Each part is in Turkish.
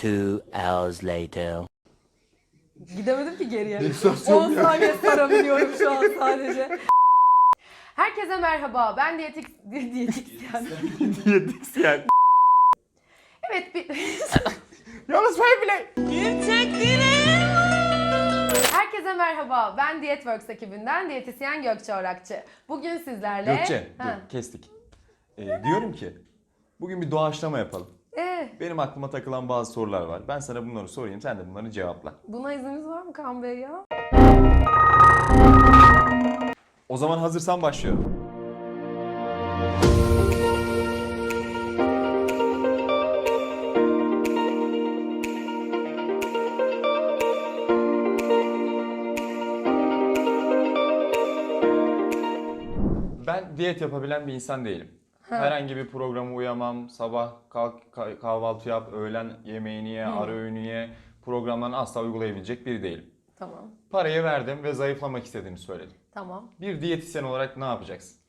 Two hours later. Gidemedim ki geriye. Meditasyon 10 saniye sarabiliyorum şu an sadece. Herkese merhaba. Ben diyetik diyetisyen. Diyetisyen. Evet bir Yalnız ben bile. Herkese merhaba. Ben Diyetworks ekibinden diyetisyen Gökçe Orakçı. Bugün sizlerle Gökçe Ha. dur kestik. Ee, diyorum ki bugün bir doğaçlama yapalım. Ee, Benim aklıma takılan bazı sorular var. Ben sana bunları sorayım sen de bunları cevapla. buna izniniz var mı Kaan Bey ya? O zaman hazırsan başlıyorum. Ben diyet yapabilen bir insan değilim. Herhangi bir programa uyamam. Sabah kalk ka- kahvaltı yap, öğlen yemeğini ye, ara öğünü ye. Programlarını asla uygulayabilecek biri değilim. Tamam. Parayı verdim ve zayıflamak istediğimi söyledim. Tamam. Bir diyetisyen olarak ne yapacaksın?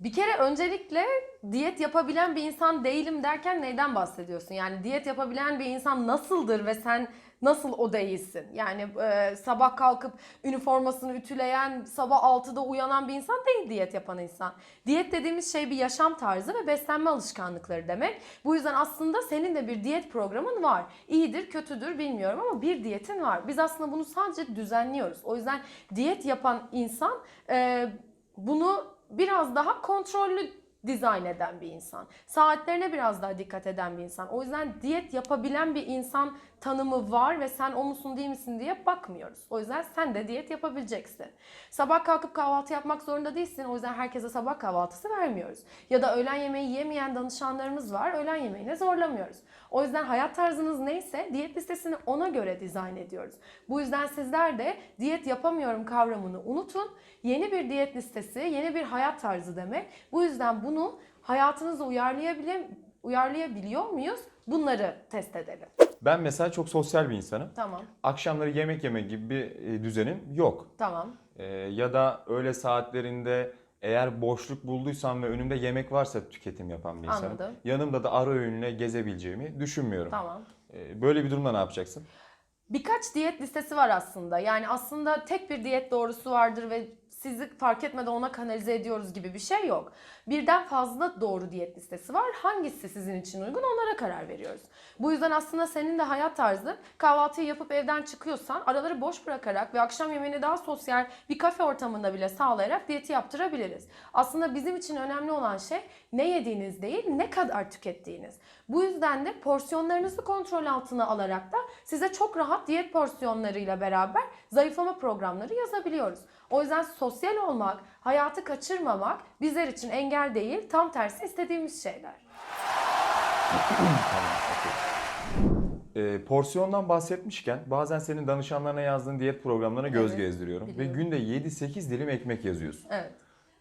Bir kere öncelikle diyet yapabilen bir insan değilim derken neyden bahsediyorsun? Yani diyet yapabilen bir insan nasıldır ve sen nasıl o değilsin? Yani e, sabah kalkıp üniformasını ütüleyen, sabah 6'da uyanan bir insan değil diyet yapan insan. Diyet dediğimiz şey bir yaşam tarzı ve beslenme alışkanlıkları demek. Bu yüzden aslında senin de bir diyet programın var. İyidir, kötüdür bilmiyorum ama bir diyetin var. Biz aslında bunu sadece düzenliyoruz. O yüzden diyet yapan insan e, bunu biraz daha kontrollü dizayn eden bir insan. Saatlerine biraz daha dikkat eden bir insan. O yüzden diyet yapabilen bir insan tanımı var ve sen o musun değil misin diye bakmıyoruz. O yüzden sen de diyet yapabileceksin. Sabah kalkıp kahvaltı yapmak zorunda değilsin. O yüzden herkese sabah kahvaltısı vermiyoruz. Ya da öğlen yemeği yemeyen danışanlarımız var. Öğlen yemeğine zorlamıyoruz. O yüzden hayat tarzınız neyse diyet listesini ona göre dizayn ediyoruz. Bu yüzden sizler de diyet yapamıyorum kavramını unutun. Yeni bir diyet listesi, yeni bir hayat tarzı demek. Bu yüzden bunu hayatınıza uyarlayabiliyor, uyarlayabiliyor muyuz? Bunları test edelim. Ben mesela çok sosyal bir insanım. Tamam, Akşamları yemek yeme gibi bir e, düzenim yok. tamam. E, ya da öğle saatlerinde eğer boşluk bulduysam ve önümde yemek varsa tüketim yapan bir insanım. Anladım. Yanımda da ara öğünle gezebileceğimi düşünmüyorum. Tamam. E, böyle bir durumda ne yapacaksın? Birkaç diyet listesi var aslında. Yani aslında tek bir diyet doğrusu vardır ve sizi fark etmeden ona kanalize ediyoruz gibi bir şey yok. Birden fazla doğru diyet listesi var. Hangisi sizin için uygun onlara karar veriyoruz. Bu yüzden aslında senin de hayat tarzı kahvaltıyı yapıp evden çıkıyorsan araları boş bırakarak ve akşam yemeğini daha sosyal bir kafe ortamında bile sağlayarak diyeti yaptırabiliriz. Aslında bizim için önemli olan şey ne yediğiniz değil ne kadar tükettiğiniz. Bu yüzden de porsiyonlarınızı kontrol altına alarak da size çok rahat diyet porsiyonlarıyla beraber zayıflama programları yazabiliyoruz. O yüzden sosyal olmak, hayatı kaçırmamak bizler için engel değil, tam tersi istediğimiz şeyler. E, porsiyondan bahsetmişken bazen senin danışanlarına yazdığın diyet programlarına göz Evet, gezdiriyorum. biliyorum. Ve günde 7-8 dilim ekmek yazıyorsun. Evet.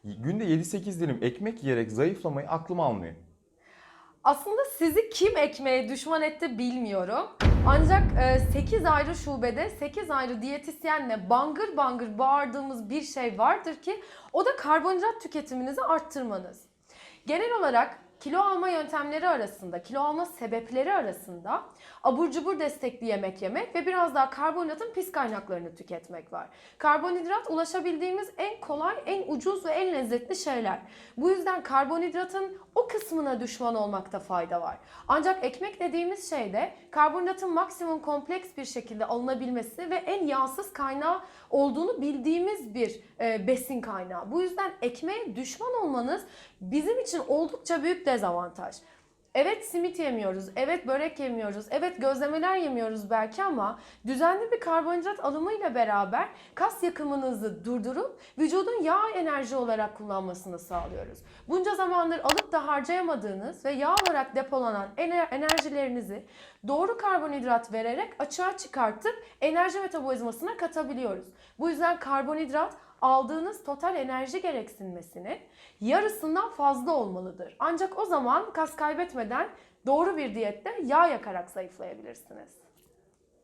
Günde 7-8 dilim ekmek yiyerek zayıflamayı aklım almıyor. Aslında sizi kim ekmeğe düşman etti bilmiyorum. Ancak 8 ayrı şubede 8 ayrı diyetisyenle bangır bangır bağırdığımız bir şey vardır ki o da karbonhidrat tüketiminizi arttırmanız. Genel olarak kilo alma yöntemleri arasında, kilo alma sebepleri arasında abur cubur destekli yemek yemek ve biraz daha karbonhidratın pis kaynaklarını tüketmek var. Karbonhidrat ulaşabildiğimiz en kolay, en ucuz ve en lezzetli şeyler. Bu yüzden karbonhidratın o kısmına düşman olmakta fayda var. Ancak ekmek dediğimiz şeyde karbonhidratın maksimum kompleks bir şekilde alınabilmesi ve en yağsız kaynağı olduğunu bildiğimiz bir e, besin kaynağı. Bu yüzden ekmeğe düşman olmanız bizim için oldukça büyük dezavantaj. Evet simit yemiyoruz, evet börek yemiyoruz, evet gözlemeler yemiyoruz belki ama düzenli bir karbonhidrat alımıyla beraber kas yakımınızı durdurup vücudun yağ enerji olarak kullanmasını sağlıyoruz. Bunca zamandır alıp da harcayamadığınız ve yağ olarak depolanan ener- enerjilerinizi doğru karbonhidrat vererek açığa çıkartıp enerji metabolizmasına katabiliyoruz. Bu yüzden karbonhidrat aldığınız total enerji gereksinmesinin yarısından fazla olmalıdır. Ancak o zaman kas kaybetmeden doğru bir diyette yağ yakarak zayıflayabilirsiniz.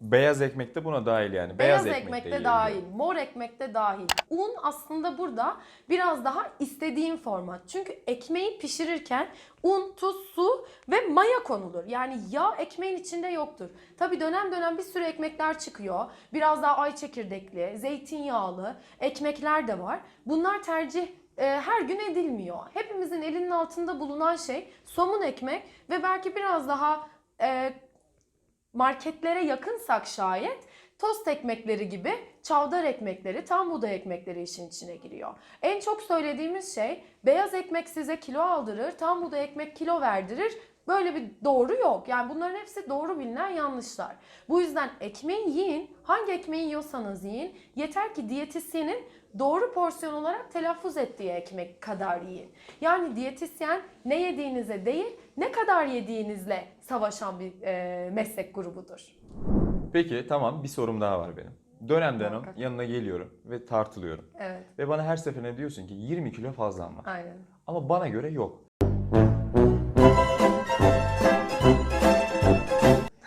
Beyaz ekmek de buna dahil yani. Beyaz, ekmek de ekmek de dahil, mor ekmek de dahil. Un aslında burada biraz daha istediğin format. Çünkü ekmeği pişirirken un, tuz, su ve maya konulur. Yani yağ ekmeğin içinde yoktur. Tabi dönem dönem bir sürü ekmekler çıkıyor. Biraz daha ay çekirdekli, zeytinyağlı ekmekler de var. Bunlar tercih e, her gün edilmiyor. Hepimizin elinin altında bulunan şey somun ekmek ve belki biraz daha e, marketlere yakınsak şayet tost ekmekleri gibi çavdar ekmekleri, tam buğday ekmekleri işin içine giriyor. En çok söylediğimiz şey beyaz ekmek size kilo aldırır, tam buğday ekmek kilo verdirir. Böyle bir doğru yok. Yani bunların hepsi doğru bilinen yanlışlar. Bu yüzden ekmeği yiyin. Hangi ekmeği yiyorsanız yiyin. Yeter ki diyetisyenin doğru porsiyon olarak telaffuz ettiği ekmek kadar yiyin. Yani diyetisyen ne yediğinize değil, ne kadar yediğinizle savaşan bir e, meslek grubudur. Peki tamam bir sorum daha var benim. Dönem dönem Muhakkak. yanına geliyorum ve tartılıyorum. Evet, Ve bana her seferinde diyorsun ki 20 kilo fazlan var. aynen. Ama bana göre yok.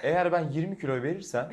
Eğer ben 20 kilo verirsem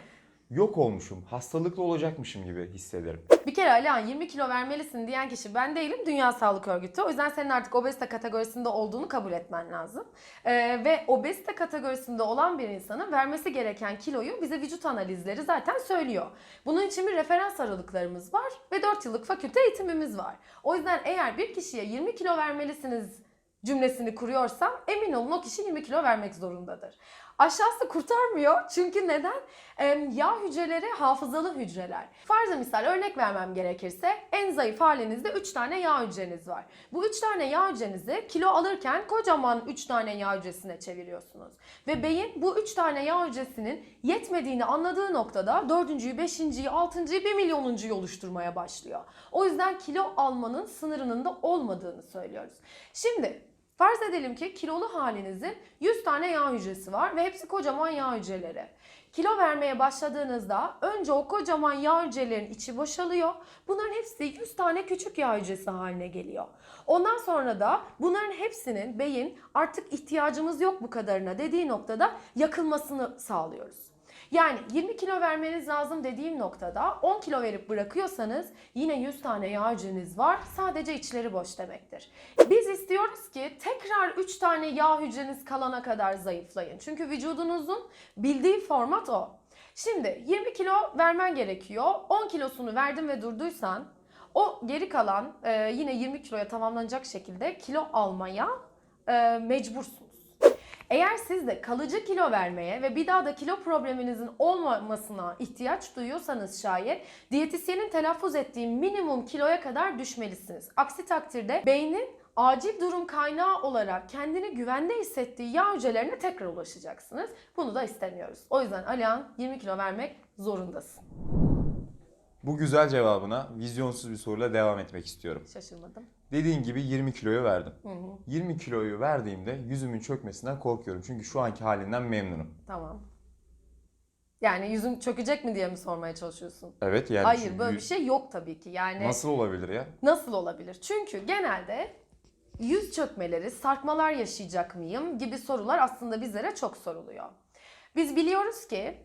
yok olmuşum, hastalıklı olacakmışım gibi hissederim. Bir kere Alihan 20 kilo vermelisin diyen kişi ben değilim Dünya Sağlık Örgütü. O yüzden senin artık obezite kategorisinde olduğunu kabul etmen lazım. Ee, ve obezite kategorisinde olan bir insanın vermesi gereken kiloyu bize vücut analizleri zaten söylüyor. Bunun için bir referans aralıklarımız var ve 4 yıllık fakülte eğitimimiz var. O yüzden eğer bir kişiye 20 kilo vermelisiniz cümlesini kuruyorsam emin olun o kişi 20 kilo vermek zorundadır. Aşağısı kurtarmıyor çünkü neden? Ee, yağ hücreleri hafızalı hücreler. Farza misal örnek vermem gerekirse en zayıf halinizde 3 tane yağ hücreniz var. Bu 3 tane yağ hücrenizi kilo alırken kocaman 3 tane yağ hücresine çeviriyorsunuz. Ve beyin bu 3 tane yağ hücresinin yetmediğini anladığı noktada 4.'yü, 5.'yi, 6.'yı, 1 milyonuncuyu oluşturmaya başlıyor. O yüzden kilo almanın sınırının da olmadığını söylüyoruz. Şimdi Farz edelim ki kilolu halinizin 100 tane yağ hücresi var ve hepsi kocaman yağ hücreleri. Kilo vermeye başladığınızda önce o kocaman yağ hücrelerin içi boşalıyor. Bunların hepsi 100 tane küçük yağ hücresi haline geliyor. Ondan sonra da bunların hepsinin beyin artık ihtiyacımız yok bu kadarına dediği noktada yakılmasını sağlıyoruz. Yani 20 kilo vermeniz lazım dediğim noktada 10 kilo verip bırakıyorsanız yine 100 tane yağ hücreniz var. Sadece içleri boş demektir. Biz istiyoruz ki tekrar 3 tane yağ hücreniz kalana kadar zayıflayın. Çünkü vücudunuzun bildiği format o. Şimdi 20 kilo vermen gerekiyor. 10 kilosunu verdin ve durduysan o geri kalan e, yine 20 kiloya tamamlanacak şekilde kilo almaya e, mecbursunuz. Eğer siz de kalıcı kilo vermeye ve bir daha da kilo probleminizin olmamasına ihtiyaç duyuyorsanız şayet diyetisyenin telaffuz ettiği minimum kiloya kadar düşmelisiniz. Aksi takdirde beynin acil durum kaynağı olarak kendini güvende hissettiği yağ hücrelerine tekrar ulaşacaksınız. Bunu da istemiyoruz. O yüzden Alihan 20 kilo vermek zorundasın. Bu güzel cevabına vizyonsuz bir soruyla devam etmek istiyorum. Şaşırmadım. Dediğin gibi 20 kiloyu verdim. Hı hı, 20 kiloyu verdiğimde yüzümün çökmesinden korkuyorum. Çünkü şu anki halinden memnunum. tamam. Yani yüzüm çökecek mi diye mi sormaya çalışıyorsun? Evet yani Hayır şu böyle bir yüz- şey yok tabii ki. Yani Nasıl olabilir ya? Nasıl olabilir? Çünkü genelde yüz çökmeleri, sarkmalar yaşayacak mıyım gibi sorular aslında bizlere çok soruluyor. Biz biliyoruz ki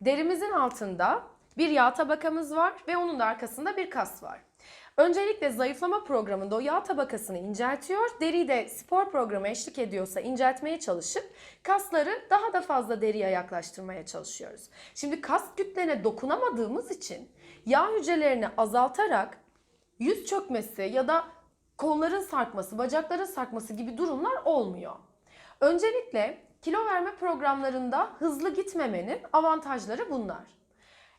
derimizin altında bir yağ tabakamız var ve onun da arkasında bir kas var. Öncelikle zayıflama programında o yağ tabakasını inceltiyor. Deriyi de spor programı eşlik ediyorsa inceltmeye çalışıp kasları daha da fazla deriye yaklaştırmaya çalışıyoruz. Şimdi kas kütlene dokunamadığımız için yağ hücrelerini azaltarak yüz çökmesi ya da kolların sarkması, bacakların sarkması gibi durumlar olmuyor. Öncelikle kilo verme programlarında hızlı gitmemenin avantajları bunlar.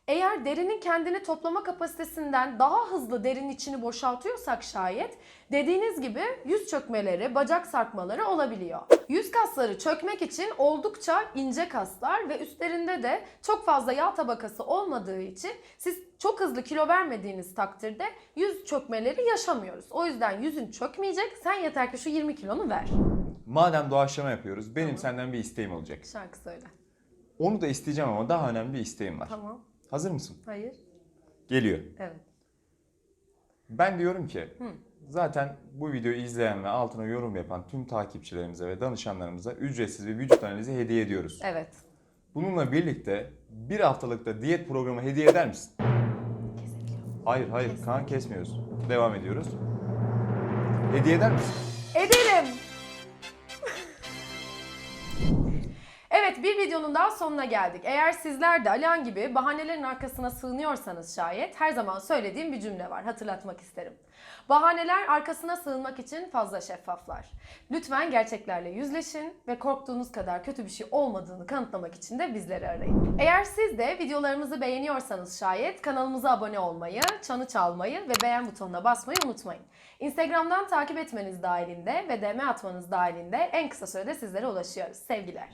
Eğer derinin kendini toplama kapasitesinden daha hızlı derin içini boşaltıyorsak şayet dediğiniz gibi yüz çökmeleri, bacak sarkmaları olabiliyor. Yüz kasları çökmek için oldukça ince kaslar ve üstlerinde de çok fazla yağ tabakası olmadığı için siz çok hızlı kilo vermediğiniz takdirde yüz çökmeleri yaşamıyoruz. O yüzden yüzün çökmeyecek. Sen yeter ki şu 20 kilonu ver. Madem doğaçlama yapıyoruz benim Tamam. senden bir isteğim olacak. Şarkı söyle. Onu da isteyeceğim ama daha önemli bir isteğim var. Tamam. Hazır mısın? Hayır. Geliyor. Evet. Ben diyorum ki Hı. zaten bu videoyu izleyen ve altına yorum yapan tüm takipçilerimize ve danışanlarımıza ücretsiz bir vücut analizi hediye ediyoruz. Evet. Bununla birlikte bir haftalıkta diyet programı hediye eder misin? Kesebiliyor. Hayır hayır kan kesmiyoruz. Devam ediyoruz. Hediye eder misin? Bir videonun daha sonuna geldik. Eğer sizler de Alihan gibi bahanelerin arkasına sığınıyorsanız şayet her zaman söylediğim bir cümle var. Hatırlatmak isterim. Bahaneler arkasına sığınmak için fazla şeffaflar. Lütfen gerçeklerle yüzleşin ve korktuğunuz kadar kötü bir şey olmadığını kanıtlamak için de bizleri arayın. Eğer siz de videolarımızı beğeniyorsanız şayet kanalımıza abone olmayı, çanı çalmayı ve beğen butonuna basmayı unutmayın. Instagram'dan takip etmeniz dahilinde ve DM atmanız dahilinde en kısa sürede sizlere ulaşıyoruz. Sevgiler.